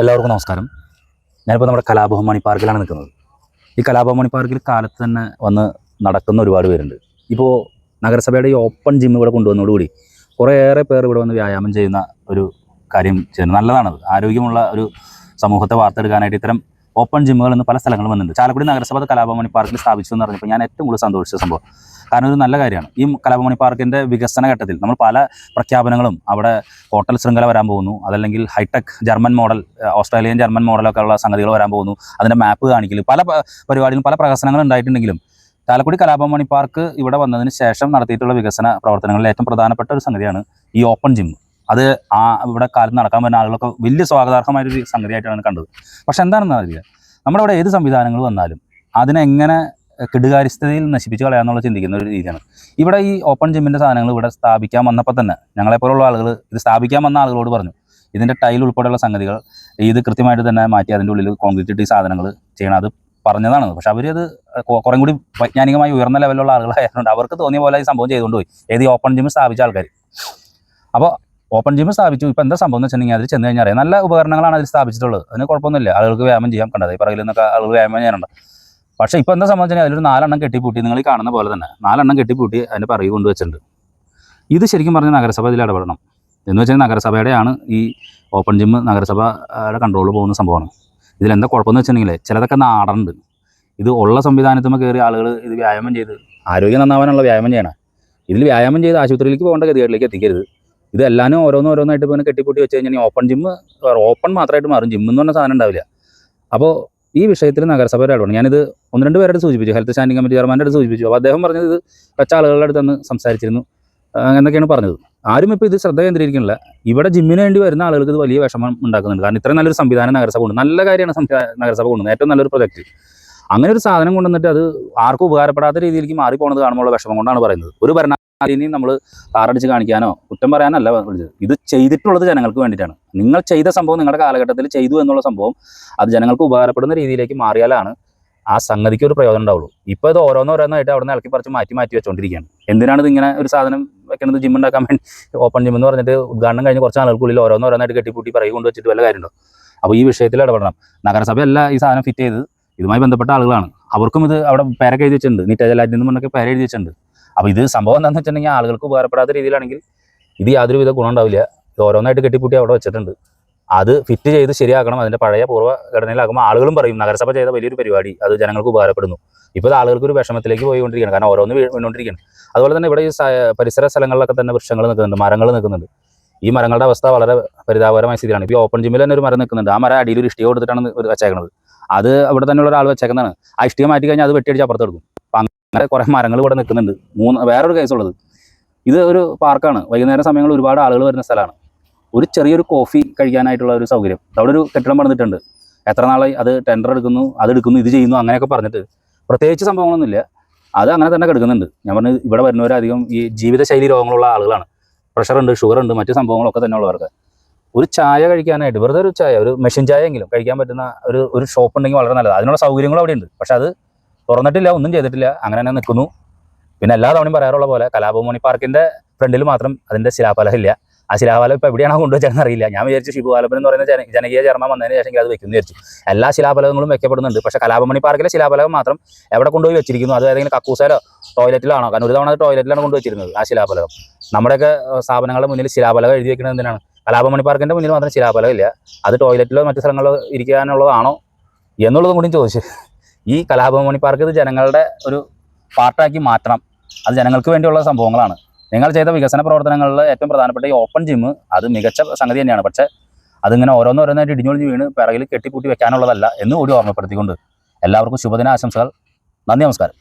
എല്ലാവർക്കും നമസ്കാരം. ഞാനിപ്പോൾ നമ്മുടെ കലാഭവമണി പാർക്കിലാണ് നിൽക്കുന്നത്. ഈ കലാഭവമണി പാർക്കിൽ കാലത്ത് തന്നെ വന്ന് നടക്കുന്ന ഒരുപാട് പേരുണ്ട്. ഇപ്പോൾ നഗരസഭയുടെ ഈ ഓപ്പൺ ജിം ഇവിടെ കൊണ്ടുവന്നതോടുകൂടി കുറേയേറെ പേർ ഇവിടെ വന്ന് വ്യായാമം ചെയ്യുന്ന ഒരു കാര്യം ചെയ്യുന്നത് നല്ലതാണത്. ആരോഗ്യമുള്ള ഒരു സമൂഹത്തെ വാർത്തെടുക്കാനായിട്ട് ഇത്തരം ഓപ്പൺ ജിമ്മുകൾ എന്ന് പല സ്ഥലങ്ങളും വന്നിട്ടുണ്ട്. ചാലക്കുടി നഗരസഭ കലാപമണി പാർക്കിൽ സ്ഥാപിച്ചു എന്ന് പറഞ്ഞപ്പോൾ ഞാൻ ഏറ്റവും കൂടുതൽ സന്തോഷിച്ച സംഭവം. കാരണം ഒരു നല്ല കാര്യമാണ്. ഈ കലാപമണി പാർക്കിന്റെ വികസന ഘട്ടത്തിൽ നമ്മൾ പല പ്രഖ്യാപനങ്ങളും അവിടെ ഹോട്ടൽ ശൃംഖല വരാൻ പോകുന്നു. അതല്ലെങ്കിൽ hi-tech German model Australian German മോഡലൊക്കെ ഉള്ള സംഗതികൾ വരാൻ പോകുന്നു. അതിന്റെ മാപ്പ് കാണിക്കൽ പല പരിപാടികളും പല പ്രകസനങ്ങളും ഉണ്ടായിട്ടുണ്ടെങ്കിലും ചാലക്കുടി കലാപമണി പാർക്ക് ഇവിടെ വന്നതിന് ശേഷം നടത്തിയിട്ടുള്ള വികസന പ്രവർത്തനങ്ങളിൽ ഏറ്റവും പ്രധാനപ്പെട്ട ഒരു സംഗതിയാണ് ഈ ഓപ്പൺ ജിം. അത് ആ ഇവിടെ കാലത്ത് നടക്കാൻ പറ്റുന്ന ആളുകളൊക്കെ വലിയ സ്വാഗതാർഹമായൊരു സംഗതിയായിട്ടാണ് കണ്ടത്. പക്ഷെ എന്താണെന്ന് അറിയില്ല. നമ്മുടെ അവിടെ ഏത് സംവിധാനങ്ങൾ വന്നാലും അതിനെങ്ങനെ കെടുകാര്യസ്ഥതയിൽ നശിപ്പിച്ച് കളയാന്നുള്ള ചിന്തിക്കുന്ന ഒരു രീതിയാണ്. ഇവിടെ ഈ ഓപ്പൺ ജിമ്മിന്റെ സാധനങ്ങൾ ഇവിടെ സ്ഥാപിക്കാൻ വന്നപ്പോൾ തന്നെ ഞങ്ങളെപ്പോലുള്ള ആളുകൾ ഇത് സ്ഥാപിക്കാൻ വന്ന ആളുകളോട് പറഞ്ഞു. ഇതിന്റെ ടൈൽ ഉൾപ്പെടെയുള്ള സംഗതികൾ ഇത് കൃത്യമായിട്ട് തന്നെ മാറ്റി അതിന്റെ ഉള്ളിൽ കോൺക്രീറ്റ് ഇട്ട് ഈ സാധനങ്ങൾ ചെയ്യണം. അത് പറഞ്ഞതാണ് പക്ഷെ അവരത് അത് കുറേ കൂടി വൈജ്ഞാനികമായി ഉയർന്ന ലെവലിലുള്ള ആളുകളായതുകൊണ്ട് അവർക്ക് തോന്നിയ പോലെ ഈ സംഭവം ചെയ്തുകൊണ്ട് പോയി. ഏത് ഓപ്പൺ ജിം സ്ഥാപിച്ച ആൾക്കാർ അപ്പോൾ ഓപ്പൺ ജിം സ്ഥാപിച്ചു. ഇപ്പോൾ എന്താ സംഭവം എന്ന് വെച്ചിട്ടുണ്ടെങ്കിൽ അതിൽ ചെന്ന് കഴിഞ്ഞാൽ അറിയാം. നല്ല ഉപകരണങ്ങളാണ് അതിൽ സ്ഥാപിച്ചിട്ടുള്ളത്. അതിന് കുഴപ്പമൊന്നുമില്ല. ആളുകൾക്ക് വ്യായാമം ചെയ്യാൻ കണ്ടത് ഈ പറകിൽ നിന്നൊക്കെ ആളുകൾ വ്യായാമം ചെയ്യാനുണ്ട് പക്ഷേ ഇപ്പോൾ എന്താ സംബന്ധിച്ചാൽ അതിലൊരു നാലെണ്ണം കെട്ടിപ്പൂട്ടി നിങ്ങൾ കാണുന്ന പോലെ തന്നെ. നാലെണ്ണം കെട്ടിപ്പൂട്ടി അതിന്റെ പറകി കൊണ്ടുവച്ചിട്ടുണ്ട് ഇത് ശരിക്കും പറഞ്ഞാൽ നഗരസഭ ഇതിൽ ഇടപെടണം. എന്ന് വെച്ചാൽ നഗരസഭയുടെയാണ് ഈ ഓപ്പൺ ജിം നഗരസഭയുടെ കൺട്രോളിൽ പോകുന്ന സംഭവമാണ്. ഇതിലെന്താ കുഴപ്പമെന്ന് വെച്ചിട്ടുണ്ടെങ്കിൽ ചിലതൊക്കെ നാടനുണ്ട്. ഇത് ഉള്ള സംവിധാനത്തുമ്പോൾ കയറി ആളുകൾ ഇത് വ്യായാമം ചെയ്ത് ആരോഗ്യം നന്നാവാനുള്ള വ്യായാമം ചെയ്യണം. ഇതിൽ വ്യായാമം ചെയ്ത് ആശുപത്രിയിലേക്ക് പോകേണ്ട ഗതികളിലേക്ക് എത്തിക്കരുത്. ഇത് എല്ലാനും ഓരോന്ന് ഓരോന്നായിട്ട് ഇങ്ങനെ കെട്ടിപ്പൂട്ടി വെച്ച് കഴിഞ്ഞാൽ ഓപ്പൺ ജിമ്മ് ഓപ്പൺ മാത്രമായിട്ട് മാറും ജിമ്മ് എന്ന് പറഞ്ഞ സാധനം ഉണ്ടാവില്ല. അപ്പോൾ ഈ വിഷയത്തിൽ നഗരസഭയുടെ ഇടപെടണം ഞാനിത് ഒന്ന് രണ്ട് പേരുടെ സൂചിപ്പിച്ചു ഹെൽത്ത് സ്റ്റാൻഡിംഗ് കമ്മിറ്റി ചെയർമാന്റെ അടുത്ത് സൂചിപ്പിച്ചു. അപ്പോൾ അദ്ദേഹം പറഞ്ഞത് ഇത് വെച്ച ആളുകളുടെ അടുത്ത് അന്ന് സംസാരിച്ചിരുന്നു. എന്നൊക്കെയാണ് പറഞ്ഞത്. ആരും ഇപ്പോൾ ഇത് ശ്രദ്ധ കേന്ദ്രീകരിക്കുന്നില്ല. ഇവിടെ ജിമ്മിന് വേണ്ടി വരുന്ന ആളുകൾക്ക് ഇത് വലിയ വിഷമം ഉണ്ടാക്കുന്നുണ്ട്. കാരണം ഇത്രയും നല്ലൊരു സംവിധാനം നഗരസഭ കൊണ്ട് നല്ല കാര്യമാണ് നഗരസഭ കൊണ്ടുവന്നത് ഏറ്റവും നല്ലൊരു പ്രൊജക്റ്റ് അങ്ങനെ ഒരു സാധനം കൊണ്ടുവന്നിട്ട് അത് ആർക്കും ഉപകാരപ്പെടാത്ത രീതിയിലേക്ക് മാറിപ്പോണത് കാണുമ്പോൾ വിഷമം കൊണ്ടാണ് പറയുന്നത്. ഒരു ഭരണാധികാരിനെയും നമ്മൾ താറടിച്ച് കാണിക്കാനോ കുറ്റം പറയാനല്ല വിളിച്ചത്. ഇത് ചെയ്തിട്ടുള്ളത് ജനങ്ങൾക്ക് വേണ്ടിയിട്ടാണ്. നിങ്ങൾ ചെയ്ത സംഭവം നിങ്ങളുടെ കാലഘട്ടത്തിൽ ചെയ്തു എന്നുള്ള സംഭവം അത് ജനങ്ങൾക്ക് ഉപകാരപ്പെടുന്ന രീതിയിലേക്ക് മാറിയാലാണ് ആ സംഗതിക്ക് ഒരു പ്രയോജനം ഉണ്ടാവുള്ളൂ. ഇപ്പോൾ ഇത് ഓരോന്നോരോന്നായിട്ട് അവിടെ നിന്ന് ഇളക്കി പറിച്ച് മാറ്റി മാറ്റി വെച്ചുകൊണ്ടിരിക്കുകയാണ് എന്തിനാണ് ഇത് ഇങ്ങനെ ഒരു സാധനം വെക്കുന്നത് ജിം ഉണ്ടാക്കാൻ വേണ്ടി ഓപ്പൺ ജിം എന്ന് പറഞ്ഞിട്ട് ഉദ്ഘാടനം കഴിഞ്ഞ് കുറച്ച് ആളുകൾക്കുള്ളിൽ ഓരോന്നോരോന്നായിട്ട് കെട്ടിപ്പൂട്ടി പറയും കൊണ്ട് വെച്ചിട്ട് വല്ല കാര്യമുണ്ടോ? അപ്പോൾ ഈ വിഷയത്തിൽ ഇടപെടണം. നഗരസഭയല്ല ഈ സാധനം ഫിറ്റ് ചെയ്ത് ഇതുമായി ബന്ധപ്പെട്ട ആളുകളാണ്. അവർക്കും ഇത് അവിടെ പേരൊക്കെ എഴുതി വെച്ചിട്ടുണ്ട്. നിറ്റജലാറ്റിൽ നിന്ന് മുന്നൊക്കെ പേര് എഴുതി വെച്ചിട്ടുണ്ട്. അപ്പോൾ ഇത് സംഭവം എന്താണെന്ന് വെച്ചിട്ടുണ്ടെങ്കിൽ ആളുകൾക്ക് ഉപകാരപ്പെടാത്ത രീതിയിലാണെങ്കിൽ ഇത് യാതൊരുവിധ ഗുണം ഉണ്ടാവില്ല. ഇത് ഓരോന്നായിട്ട് കെട്ടിപ്പൂട്ടി അവിടെ വെച്ചിട്ടുണ്ട്. അത് ഫിറ്റ് ചെയ്ത് ശരിയാക്കണം. അതിന്റെ പഴയ പൂർവ ഘടനയിലാക്കുമ്പോൾ ആളുകളും പറയും നഗരസഭ ചെയ്ത വലിയൊരു പരിപാടി അത് ജനങ്ങൾക്ക് ഉപകാരപ്പെടുന്നു. ഇപ്പോൾ ആളുകൾക്ക് ഒരു വിഷമത്തിലേക്ക് പോയിക്കൊണ്ടിരിക്കുകയാണ്. കാരണം ഓരോന്ന് വീണുകൊണ്ടിരിക്കുകയാണ്. അതുപോലെ തന്നെ ഇവിടെ ഈ പരിസര സ്ഥലങ്ങളിലൊക്കെ തന്നെ വൃക്ഷങ്ങൾ നിൽക്കുന്നുണ്ട് മരങ്ങൾ നിൽക്കുന്നുണ്ട്. ഈ മരങ്ങളുടെ അവസ്ഥ വളരെ പരിതാപകരമായ സ്ഥിതിയാണ് ഇപ്പോൾ ഓപ്പൺ ജിമ്മിൽ തന്നെ ഒരു മരം നിൽക്കുന്നുണ്ട്. ആ മരം അടിയിൽ ഒരു ഇഷ്ടിക കൊടുത്തിട്ടാണ് വെച്ചേക്കുന്നത് അത് അവിടെ തന്നെയുള്ള ഒരാൾ വെച്ചേക്കുന്നതാണ്. ആ ഇഷ്ടിക മാറ്റി കഴിഞ്ഞാൽ അത് വെട്ടിയടിച്ച് അപ്പുറത്ത് എടുക്കും. അപ്പം അങ്ങനെ കുറേ മരങ്ങൾ ഇവിടെ നിൽക്കുന്നുണ്ട്. മൂന്ന് വേറൊരു കേസുള്ളത് ഇത് ഒരു പാർക്കാണ്. വൈകുന്നേരം സമയങ്ങളിൽ ഒരുപാട് ആളുകൾ വരുന്ന സ്ഥലമാണ്. ഒരു ചെറിയൊരു കോഫി കഴിക്കാനായിട്ടുള്ള ഒരു സൗകര്യം. അവിടെ ഒരു കെട്ടിടം പണിതിട്ടുണ്ട്. എത്ര നാളായി അത് ടെൻഡർ എടുക്കുന്നു അത് എടുക്കുന്നു ഇത് ചെയ്യുന്നു അങ്ങനെയൊക്കെ പറഞ്ഞിട്ട്. പ്രത്യേകിച്ച് സംഭവങ്ങളൊന്നുമില്ല. അത് അങ്ങനെ തന്നെ കിടക്കുന്നുണ്ട്. ഞാൻ പറഞ്ഞു ഇവിടെ വരുന്നവരധികം ഈ ജീവിതശൈലി രോഗങ്ങളുള്ള ആളുകളാണ്. ഷുഗർ ഉണ്ട് മറ്റു സംഭവങ്ങളൊക്കെ തന്നെ ഉള്ളവർക്ക്. ഒരു ചായ കഴിക്കാനായിട്ട് വെറുതെ ഒരു ചായ ഒരു മെഷീൻ ചായ എങ്കിലും കഴിക്കാൻ പറ്റുന്ന ഒരു ഒരു ഷോപ്പ് ഉണ്ടെങ്കിൽ വളരെ നല്ലത്. അതിനുള്ള സൗകര്യങ്ങളും അവിടെ ഉണ്ട് പക്ഷെ അത് തുറന്നിട്ടില്ല ഒന്നും ചെയ്തിട്ടില്ല. അങ്ങനെ തന്നെ നിൽക്കുന്നു. പിന്നെ എല്ലാ തവണയും പറയാറുള്ള പോലെ കലാഭവമണി പാർക്കിന്റെ ഫ്രണ്ടിൽ മാത്രം അതിന്റെ ശിലാഫലം ഇല്ല. ആ ശിലാഫലം ഇപ്പോൾ എവിടെയാണോ കൊണ്ടുവച്ചതെന്ന് അറിയില്ല. ഞാൻ വിചാരിച്ചു ഷിബു ആലപ്പൻ എന്ന് പറയുന്ന ജന- ജനകീയ ചെയർമാൻ വന്നതിന് ശേഷം അത് വെക്കുന്നു വിചാരിച്ചു. എല്ലാ ശിലാഫലകങ്ങളും വെക്കപ്പെടുന്നുണ്ട്. പക്ഷേ കലാപമണി പാർക്കിലെ ശിലാഫലകം മാത്രം എവിടെ കൊണ്ടുപോയി വെച്ചിരിക്കുന്നു? അത് ഏതെങ്കിലും കക്കൂസയിലോ ടോയ്ലറ്റിലാണോ? കാരണം ഒരു തവണ ടോയ്ലറ്റിലാണ് കൊണ്ടുവച്ചിരുന്നത് ആ ശിലാഫലകം നമ്മുടെയൊക്കെ സ്ഥാപനങ്ങളുടെ മുന്നിൽ ശിലാഫലകം എഴുതി വെക്കുന്നത് എന്തിനാണ്? കലാപമണി പാർക്കിന്റെ മുന്നിൽ മാത്രം ശിലാഫലകം ഇല്ല. അത് ടോയ്ലറ്റിലോ മറ്റു സ്ഥലങ്ങളിലോ ഇരിക്കാനുള്ളതാണോ എന്നുള്ളതും കൂടി ചോദിച്ചു. ഈ കലാഭവമണി പാർക്ക് ഇത് ജനങ്ങളുടെ ഒരു പാർട്ടാക്കി മാറ്റണം. അത് ജനങ്ങൾക്ക് വേണ്ടിയുള്ള സംഭവങ്ങളാണ്. നിങ്ങൾ ചെയ്ത വികസന പ്രവർത്തനങ്ങളിൽ ഏറ്റവും പ്രധാനപ്പെട്ട ഈ ഓപ്പൺ ജിം അത് മികച്ച സംഗതി തന്നെയാണ്. പക്ഷേ അതിങ്ങനെ ഓരോന്നോരോന്നായിട്ട് ഇടിഞ്ഞൊളിഞ്ഞ് വീണ് പിറകിൽ കെട്ടിപ്പൂട്ടി വെക്കാനുള്ളതല്ല എന്ന് കൂടി ഓർമ്മപ്പെടുത്തിക്കൊണ്ട് എല്ലാവർക്കും ശുഭദിന ആശംസകൾ നന്ദി നമസ്കാരം.